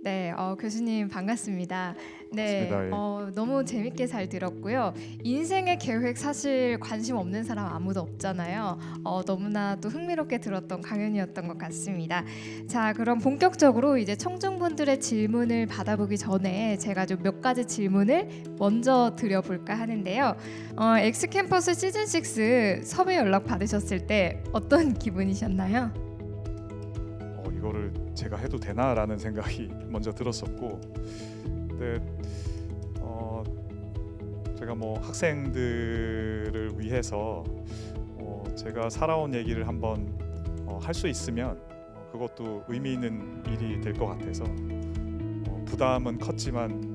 네, 어, 교수님 반갑습니다. 네, 반갑습니다. 예. 어, 너무 재밌게 잘 들었고요. 인생의 계획 사실 관심 없는 사람 아무도 없잖아요. 어, 너무나도 흥미롭게 들었던 강연이었던 것 같습니다. 자, 그럼 본격적으로 이제 청중분들의 질문을 받아보기 전에 제가 좀 몇 가지 질문을 먼저 드려볼까 하는데요. 어, 엑스캠퍼스 시즌 6 섭외 연락 받으셨을 때 어떤 기분이셨나요? 제가 해도 되나라는 생각이 먼저 들었었고, 근데 어, 제가 뭐 학생들을 위해서 어, 제가 살아온 얘기를 한번 어, 할수 있으면 어, 그것도 의미 있는 일이 될 것 같아서 어, 부담은 컸지만 예,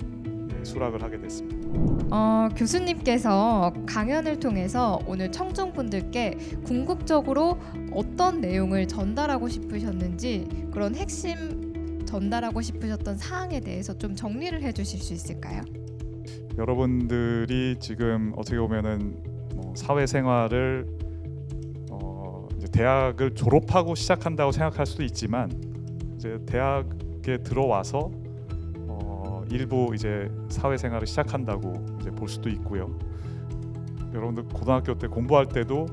수락을 하게 됐습니다. 어, 교수님께서 강연을 통해서 오늘 청중분들께 궁극적으로 어떤 내용을 전달하고 싶으셨는지 그런 핵심 전달하고 싶으셨던 사항에 대해서 좀 정리를 해주실 수 있을까요? 여러분들이 지금 어떻게 보면은 뭐 사회생활을 어 이제 대학을 졸업하고 시작한다고 생각할 수도 있지만 이제 대학에 들어와서 어 일부 이제 사회생활을 시작한다고 이제 볼 수도 있고요. 여러분들 고등학교 때 공부할 때도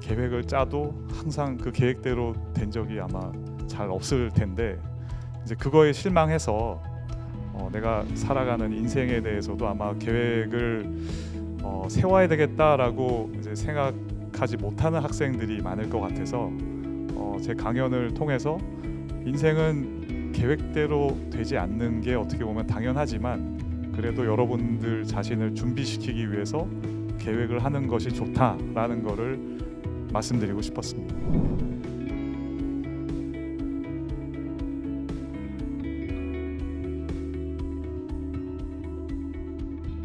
계획을 짜도 항상 그 계획대로 된 적이 아마 잘 없을 텐데 이제 그거에 실망해서 어, 내가 살아가는 인생에 대해서도 아마 계획을 어, 세워야 되겠다라고 이제 생각하지 못하는 학생들이 많을 것 같아서 어, 제 강연을 통해서 인생은 계획대로 되지 않는 게 어떻게 보면 당연하지만 그래도 여러분들 자신을 준비시키기 위해서 계획을 하는 것이 좋다라는 거를 말씀드리고 싶었습니다.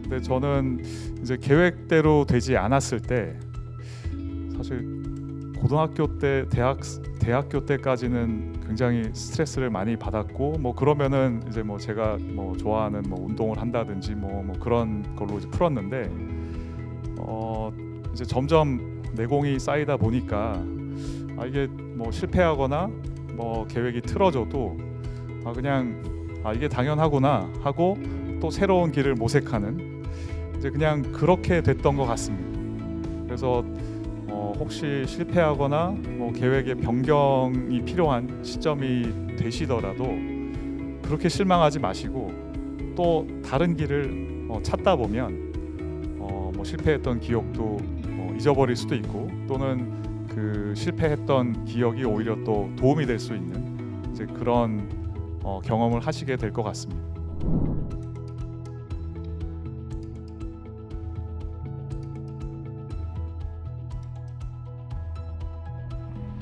근데 저는 이제 계획대로 되지 않았을 때 사실 고등학교 때 대학 대학교 때까지는 굉장히 스트레스를 많이 받았고 뭐 그러면은 이제 뭐 제가 뭐 좋아하는 뭐 운동을 한다든지 뭐, 뭐 그런 걸로 이제 풀었는데 어 이제 점점 내공이 쌓이다 보니까 아 이게 뭐 실패하거나 뭐 계획이 틀어져도 아 그냥 아 이게 당연하구나 하고 또 새로운 길을 모색하는 이제 그냥 그렇게 됐던 것 같습니다. 그래서 어, 혹시 실패하거나 뭐 계획의 변경이 필요한 시점이 되시더라도 그렇게 실망하지 마시고 또 다른 길을 어, 찾다 보면 어, 뭐 실패했던 기억도 어, 잊어버릴 수도 있고 또는 그 실패했던 기억이 오히려 또 도움이 될 수 있는 그런 어, 경험을 하시게 될 것 같습니다.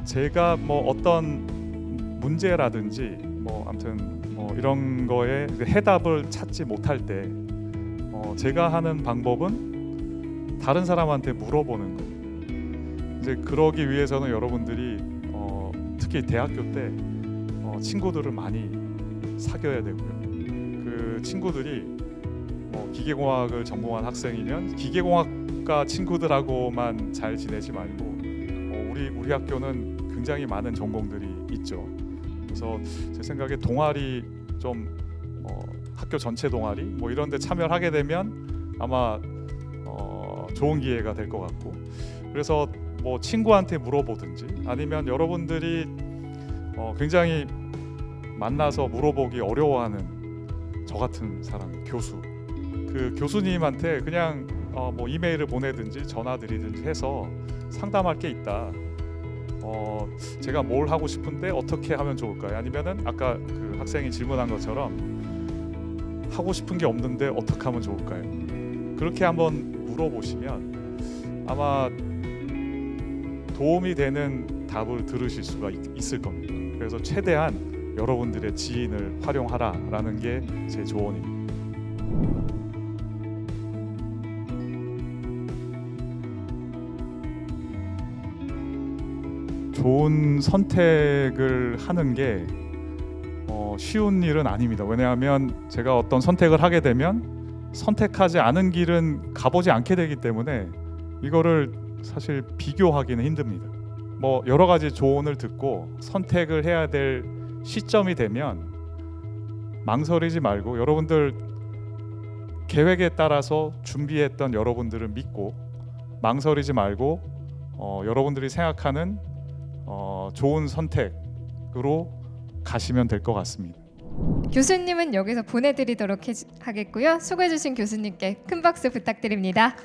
제가 뭐 어떤 문제라든지 뭐 아무튼 뭐 이런 거에 그 해답을 찾지 못할 때 어, 제가 하는 방법은 다른 사람한테 물어보는 거예요. 이제 그러기 위해서는 여러분들이 어, 특히 대학교 때 어, 친구들을 많이 사귀어야 되고요. 그 친구들이 뭐 기계공학을 전공한 학생이면 기계공학과 친구들하고만 잘 지내지 말고 어, 우리 우리 학교는 굉장히 많은 전공들이 있죠. 그래서 제 생각에 동아리 좀 어, 학교 전체 동아리 뭐 이런 데 참여를 하게 되면 아마 어, 좋은 기회가 될 것 같고 그래서 뭐 친구한테 물어보든지 아니면 여러분들이 어, 굉장히 만나서 물어보기 어려워하는 저 같은 사람 교수 그 교수님한테 그냥 어, 뭐 이메일을 보내든지 전화 드리든지 해서 상담할 게 있다. 어, 제가 뭘 하고 싶은데 어떻게 하면 좋을까요? 아니면은 아까 그 학생이 질문한 것처럼 하고 싶은 게 없는데 어떻게 하면 좋을까요? 그렇게 한번 물어보시면 아마 도움이 되는 답을 들으실 수가 있, 있을 겁니다. 그래서 최대한 여러분들의 지인을 활용하라라는 게 제 조언입니다. 좋은 선택을 하는 게 어, 쉬운 일은 아닙니다. 왜냐하면 제가 어떤 선택을 하게 되면 선택하지 않은 길은 가보지 않게 되기 때문에 이거를 사실 비교하기는 힘듭니다. 뭐 여러 가지 조언을 듣고 선택을 해야 될 시점이 되면 망설이지 말고 여러분들 계획에 따라서 준비했던 여러분들을 믿고 망설이지 말고 어, 여러분들이 생각하는 어, 좋은 선택으로 가시면 될 것 같습니다. 교수님은 여기서 보내드리도록 해- 하겠고요. 수고해주신 교수님께 큰 박수 부탁드립니다.